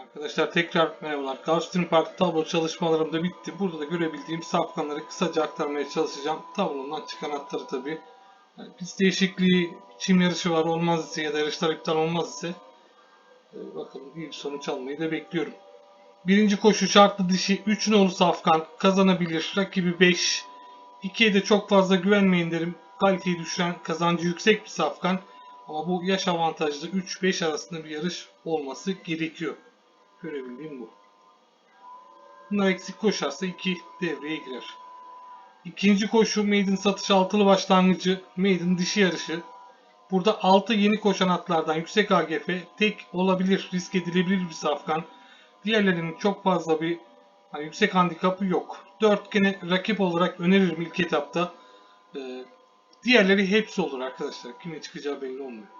Arkadaşlar tekrar merhabalar. Gulfstream Park tablo çalışmalarım da bitti. Burada da görebildiğim safkanları kısaca aktarmaya çalışacağım. Tablomdan çıkan atları tabi. Yani pist değişikliği, çim yarışı var olmaz ise ya da yarışlar iptal olmaz ise e, bakalım bir sonuç almayı da bekliyorum. Birinci koşu şartlı dişi 3 nolu safkan kazanabilir. Rakibi 5. 2'ye de çok fazla güvenmeyin derim. Kaliteyi düşüren kazancı yüksek bir safkan. Ama bu yaş avantajlı 3-5 arasında bir yarış olması gerekiyor. Görebildiğim bu. Bunlar eksik koşarsa 2 devreye girer. İkinci koşu Maiden satış altılı başlangıcı Maiden dişi yarışı. Burada 6 yeni koşan atlardan yüksek AGF tek olabilir, risk edilebilir bir safkan. Diğerlerinin çok fazla bir hani yüksek handikapı yok. 4 gene rakip olarak öneririm ilk etapta. Ee, diğerleri hepsi olur arkadaşlar. Kimin çıkacağı belli olmuyor.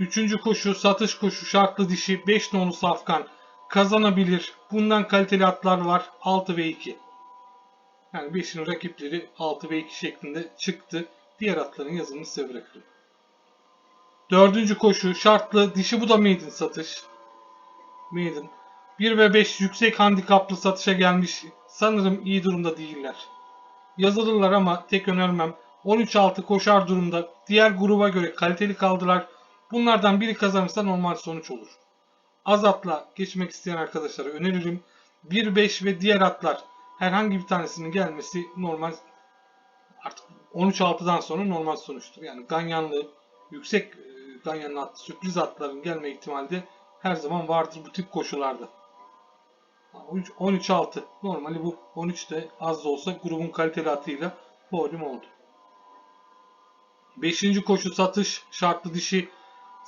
Üçüncü koşu satış koşu şartlı dişi 5 nolu safkan kazanabilir. Bundan kaliteli atlar var 6 ve 2. Yani 5'in rakipleri 6 ve 2 şeklinde çıktı. Diğer atların yazımını size bırakırım. Dördüncü koşu şartlı dişi bu da maiden satış. Maiden. 1 ve 5 yüksek handikaplı satışa gelmiş. Sanırım iyi durumda değiller. Yazılırlar ama tek önermem. 13-6 koşar durumda. Diğer gruba göre kaliteli kaldılar. Bunlardan biri kazanırsa normal sonuç olur. Az atla geçmek isteyen arkadaşlara öneririm. 1-5 ve diğer atlar herhangi bir tanesinin gelmesi normal artık 13-6'dan sonra normal sonuçtur. Yani ganyanlı, yüksek e, ganyanlı at, sürpriz atların gelme ihtimali de her zaman vardır bu tip koşularda. 13-6 normali bu 13 de az da olsa grubun kaliteli atıyla podium oldu. 5. koşu satış şartlı dişi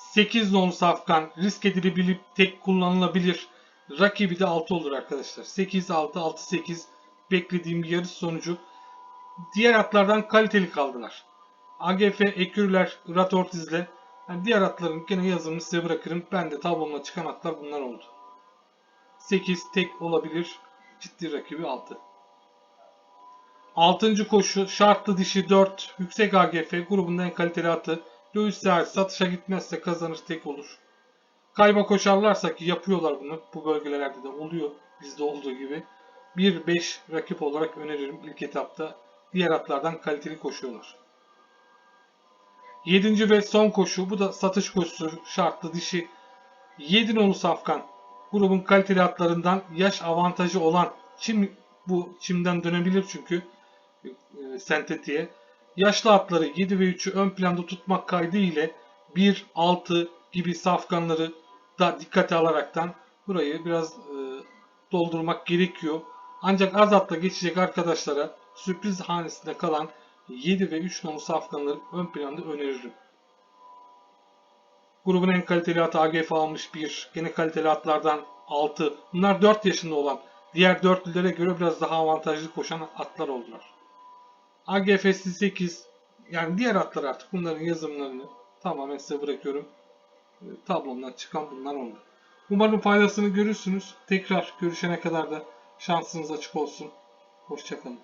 8 nolu safkan risk edilebilip tek kullanılabilir. Rakibi de 6 olur arkadaşlar. 8 6 6 8 beklediğim bir yarış sonucu. Diğer atlardan kaliteli kaldılar. AGF, Ekürler, Rat Ortiz'le yani diğer atların gene yazımını size bırakırım. Ben de tablomda çıkan atlar bunlar oldu. 8 tek olabilir. Ciddi rakibi 6. 6. koşu şartlı dişi 4 yüksek AGF grubunun en kaliteli atı. Louis Sears satışa gitmezse kazanır tek olur. Kayba koşarlarsa ki yapıyorlar bunu. Bu bölgelerde de oluyor. Bizde olduğu gibi. 1-5 rakip olarak öneririm ilk etapta. Diğer atlardan kaliteli koşuyorlar. 7. ve son koşu. Bu da satış koşusu şartlı dişi. 7 nolu safkan. Grubun kaliteli atlarından yaş avantajı olan çim bu çimden dönebilir çünkü e, sentetiğe. Yaşlı atları 7 ve 3'ü ön planda tutmak kaydı ile 1, 6 gibi safkanları da dikkate alaraktan burayı biraz e, doldurmak gerekiyor. Ancak az atla geçecek arkadaşlara sürpriz hanesinde kalan 7 ve 3 nolu safkanları ön planda öneririm. Grubun en kaliteli atı AGF almış 1. Gene kaliteli atlardan 6. Bunlar 4 yaşında olan diğer dörtlülere göre biraz daha avantajlı koşan atlar oldular. AGF'si 8. Yani diğer atlar artık bunların yazımlarını tamamen size bırakıyorum. E, Tablomdan çıkan bunlar oldu. Umarım faydasını görürsünüz. Tekrar görüşene kadar da şansınız açık olsun. Hoşçakalın.